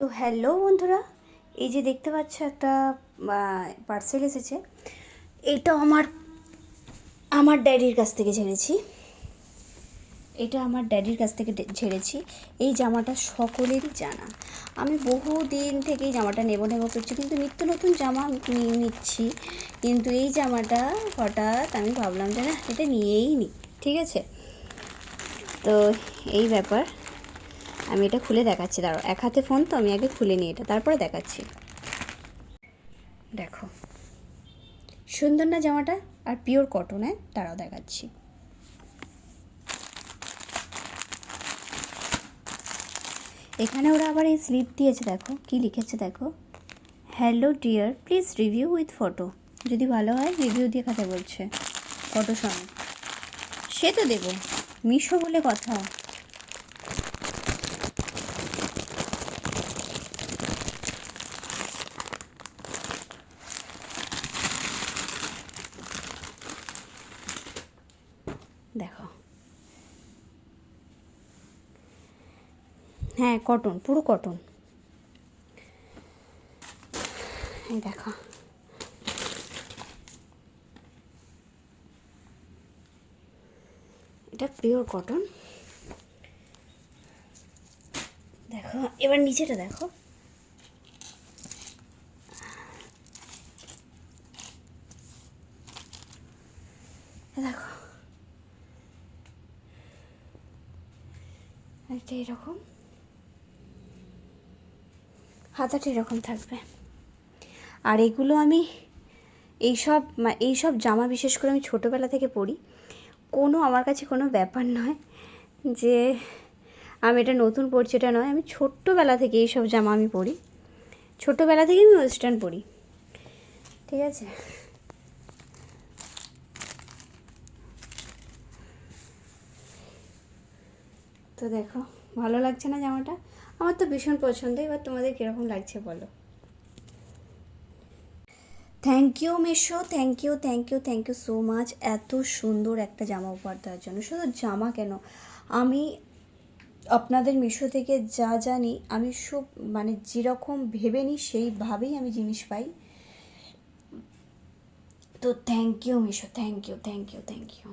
তো হ্যালো বন্ধুরা, এই যে দেখতে পাচ্ছ একটা পার্সেল এসেছে। এটা আমার আমার ড্যাডির কাছ থেকে ঝেড়েছি এটা আমার ড্যাডির কাছ থেকে ঝেড়েছি এই জামাটা সকলেরই জানা। আমি বহু দিন থেকে জামাটা নেব নেব করছি, কিন্তু নিত্য নতুন জামা আমি নিয়ে নিচ্ছি। কিন্তু এই জামাটা হঠাৎ আমি ভাবলাম যে না, এটা নিয়েই নিই ঠিক আছে? তো এই ব্যাপার। আমি এটা খুলে দেখাচ্ছি, দাঁড়াও। এক হাতে ফোন তো, আমি আগে খুলে নিই এটা, তারপরে দেখাচ্ছি। দেখো। সুন্দর না জামাটা? আর পিওর কটনে তারাও দেখাচ্ছি। এখানে ওরা আবার এই স্লিপ দিয়েছে, দেখো। কি লিখেছে, দেখো? Hello dear please review with photo যদি ভালো হয় রিভিউ দেখাতে বলছে। ফটো সঙ্গে। সে তো দেবো। মিশো বলে কথা। দেখো। হ্যাঁ কটন পুরো কটন এই দেখো। এটা পিওর কটন দেখো, এবার নিচেটা দেখো। দেখো। এটা এরকম। হাতাটা এরকম থাকবে। আর এগুলো আমি এইসব এইসব জামা বিশেষ করে আমি ছোটোবেলা থেকে পরি। কোনো, আমার কাছে কোনো ব্যাপার নয় যে আমি এটা নতুন পরছি, এটা নয়। আমি ছোট্টবেলা থেকে এইসব জামা আমি পরি। ছোটোবেলা থেকে আমি ওয়েস্টার্ন পরি। ঠিক আছে? তো দেখো, ভালো লাগছে না জামাটা? আমার তো ভীষণ পছন্দ, এবার তোমাদের কীরকম লাগছে বলো। Thank you Meesho thank you thank you thank you so much এত সুন্দর একটা জামা উপহার দেওয়ার জন্য। শুধু জামা কেন? আমি আপনাদের মিশো থেকে যা জানি, আমি সব মানে যেরকম ভেবে নিই, সেইভাবেই আমি জিনিস পাই। তো thank you Meesho thank you thank you thank you